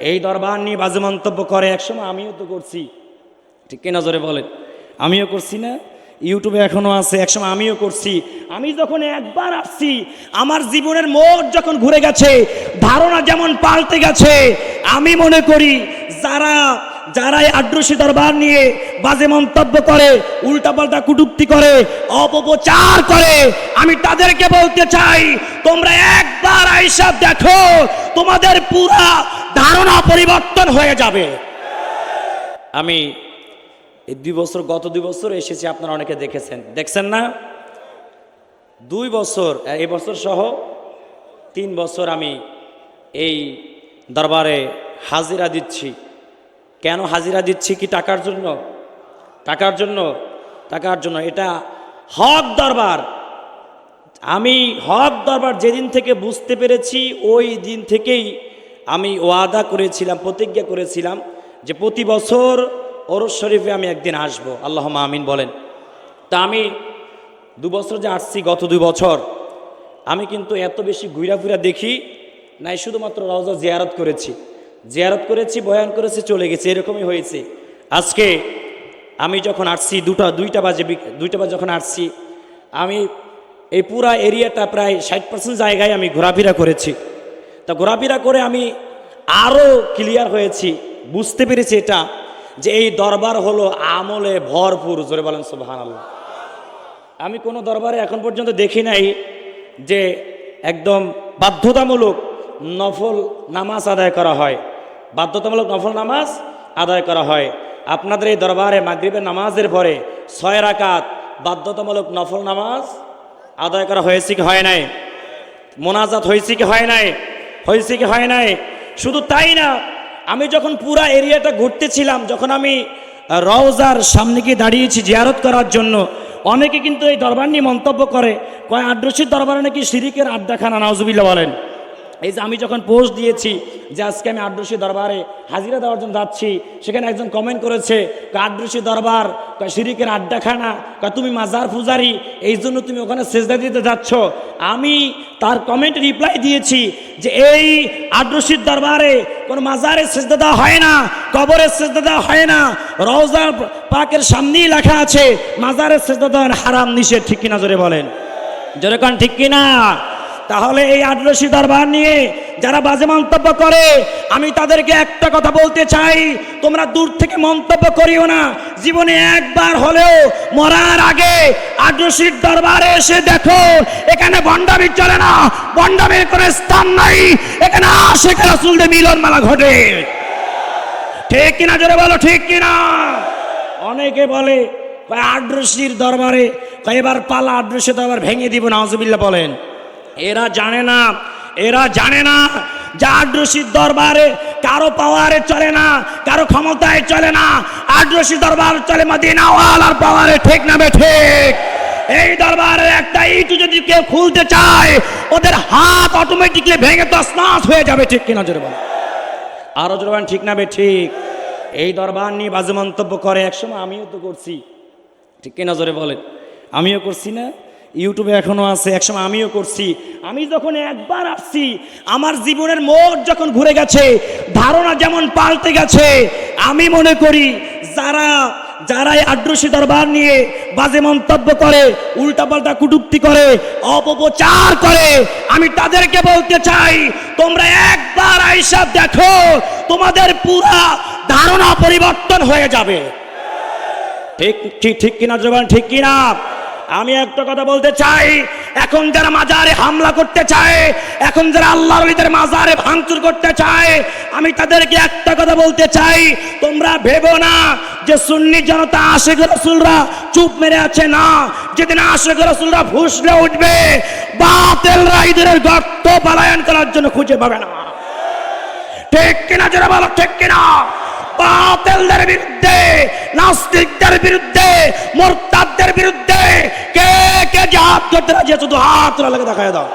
এই দরবার নিয়ে বাজে মন্তব্য করে, একসময় আমিও তো করছি। ঠিক কি নজরে বলেন? আমিও করছি না, ইউটিউবে এখনও আছে, একসময় আমিও করছি। আমি যখন একবার আসছি, আমার জীবনের মোড় যখন ঘুরে গেছে, ধারণা যেমন পাল্টে গেছে, আমি মনে করি যারা যারা এই আড্রসি দরবার নিয়ে বাজে মন্তব্য করে, উল্টাপাল্টা কুটুক্তি করে, অপপ্রচার করে, আমি তাদেরকে বলতে চাই, তোমরা একবার আইসা দেখো, তোমাদের পুরা ধারণা পরিবর্তন হয়ে যাবে। আমি এই দুই বছর, গত দুই বছর এসেছি, আপনারা অনেকে দেখেছেন। দেখছেন না? দুই বছর এই বছর সহ তিন বছর আমি এই দরবারে হাজিরা দিচ্ছি। কেন হাজিরা দিচ্ছি কি টাকার জন্য? টাকার জন্য টাকার জন্য। এটা হক দরবার। আমি হক দরবার যেদিন থেকে বুঝতে পেরেছি, ওই দিন থেকেই আমি ওয়াদা করেছিলাম, প্রতিজ্ঞা করেছিলাম যে প্রতি বছর ওরস শরীফে আমি একদিন আসব। আল্লাহ আমিন বলেন। তা আমি দু বছর যে আসছি, গত দুই বছর, আমি কিন্তু এত বেশি ঘুরা ফুরা দেখি নাই, শুধুমাত্র রওজা জিয়ারত করেছি। জিয়ারত করেছি, বয়ান করেছি, চলে গেছে, এরকমই হয়েছে। আজকে আমি যখন আসছি, দুটা, দুইটা বাজে দুইটা বাজে যখন আসছি, আমি এই পুরা এরিয়াটা প্রায় ষাট পার্সেন্ট জায়গায় আমি ঘোরাফেরা করেছি। তা ঘোরাফেরা করে আমি আরও ক্লিয়ার হয়েছি, বুঝতে পেরেছি এটা, যে এই দরবার হলো আমলে ভরপুর, জোরে বলেন সুবাহান আমি কোনো দরবারে এখন পর্যন্ত দেখি নাই যে একদম বাধ্যতামূলক নফল নামাজ আদায় করা হয়। বাধ্যতামূলক নফল নামাজ আদায় করা হয়। আপনাদের এই দরবারে মাগরিবের নামাজের পরে ছয় রাকাত বাধ্যতামূলক নফল নামাজ আদায় করা হয়েছে কি হয় নাই? মোনাজাত হয়েছে কি হয় নাই? হয়েছে কি হয় নাই? শুধু তাই না, আমি যখন পুরা এরিয়াটা ঘুরতেছিলাম, যখন আমি রওজার সামনে গিয়ে দাঁড়িয়েছি জিয়ারত করার জন্য, অনেকে কিন্তু এই দরবার নিয়ে মন্তব্য করে, কয়, আড্রসির দরবারে নাকি সিরিকের আড্ডাখানা নাউজুবিল্লা বলেন। এই যে আমি যখন পোস্ট দিয়েছি যে আজকে আমি আড্রসি দরবারে হাজিরা দেওয়ার জন্য যাচ্ছি, সেখানে একজন কমেন্ট করেছে আড্রসি দরবার শিরিকের আড্ডাখানা তুমি মাজার পূজারি, এই জন্য তুমি ওখানে সেজদা দিতে যাচ্ছ? আমি তার কমেন্ট রিপ্লাই দিয়েছি যে, এই আড্রসির দরবারে কোনো মাজারে সেজদা দেওয়া হয় না কবরের সেজদা দেওয়া হয় না রওজার পাকের সামনেই লেখা আছে মাজারের সেজদা দেওয়ার হারাম নিষেধ, ঠিক কিনা জোরে বলেন? জোরে কান, ঠিক কিনা? তাহলে এই আদিবাসী দরবার নিয়ে যারা বাজে মন্তব্য করে, আমি তাদেরকে একটা কথা বলতে চাই, তোমরা দূর থেকে মন্তব্য করিও না। জীবনে একবার হলেও মরার আগে আদিবাসীর দরবারে এসে দেখো, এখানে বন্ডামি চলে না, বন্ডামির কোনো স্থান নাই। এখানে আশেখ রাসুলদের মিলন মেলা ঘটে। ঠিক কিনা জোরে বলো, ঠিক কিনা? অনেকে বলে আড্রসির দরবারে এবার পালা আড্রসি দরবার ভেঙে দিব নাজবিল্লা বলেন। এরা জানে না, এরা জানে না যে আড্রসির দরবারে কারও পাওয়ারে চলে না, কারও ক্ষমতায় চলে না আড্রসি দরবার চলে মদিনাওয়াল আর পাওয়ারে ঠিক না বে ঠিক। এই দরবারের একটা ইটু যদি কেউ খুলতে চায়, ওদের হাত অটোমেটিকলি ভেঙে তসনাস হয়ে যাবে, ঠিক কিনা জোরে বলো। আরও জোরবান ঠিক না ঠিক। এই দরবার নিয়ে বাজে মন্তব্য করে, একসময় আমিও তো করছি, ঠিক কিনা জোরে বলেন। আমিও করছি না ইউটিউবে এখনও আছে, একসময় আমিও করছি। আমি যখন একবার আসছি, আমার জীবনের মোড় যখন ঘুরে গেছে, ধারণা যেমন পাল্টে গেছে, আমি মনে করি যারা, যারাই আড্রসি দরবার নিয়ে বাজে মন্তব্য করে, উল্টাপাল্টা কুটুক্তি করে, অপপ্রচার করে, আমি তাদেরকে বলতে চাই, তোমরা একবার আইসা দেখো, তোমাদের পুরা ধারণা পরিবর্তন হয়ে যাবে। ঠিক ঠিক ঠিক কিনা জবান? ঠিক কিনা? আমি একটা কথা বলতে চাই। এখন যারা মাজারে হামলা করতে চায়, এখন যারা আল্লাহর ওলিদের মাজারে ভাঙচুর করতে চায়, আমি তাদেরকে একটা কথা বলতে চাই, তোমরা ভেবো না যে সুন্নি জনতা আশেখ রসুলরা চুপ মেরে আছে না। যেদিন আশেখ রসুলরা ফুসলে উঠবে, বাতেলরা ঈদের গর্ত পালায়ন করার জন্য খুঁজে পাবে না। ঠিক কিনা যারা বলো, ঠিক কিনা? বাতিলদের বিরুদ্ধে, নাস্তিকদের বিরুদ্ধে মোরতাদদের বিরুদ্ধে কে কে যে হাত করতে রাজি আছে? শুধু হাত তোলা লাগে দেখায় দাও।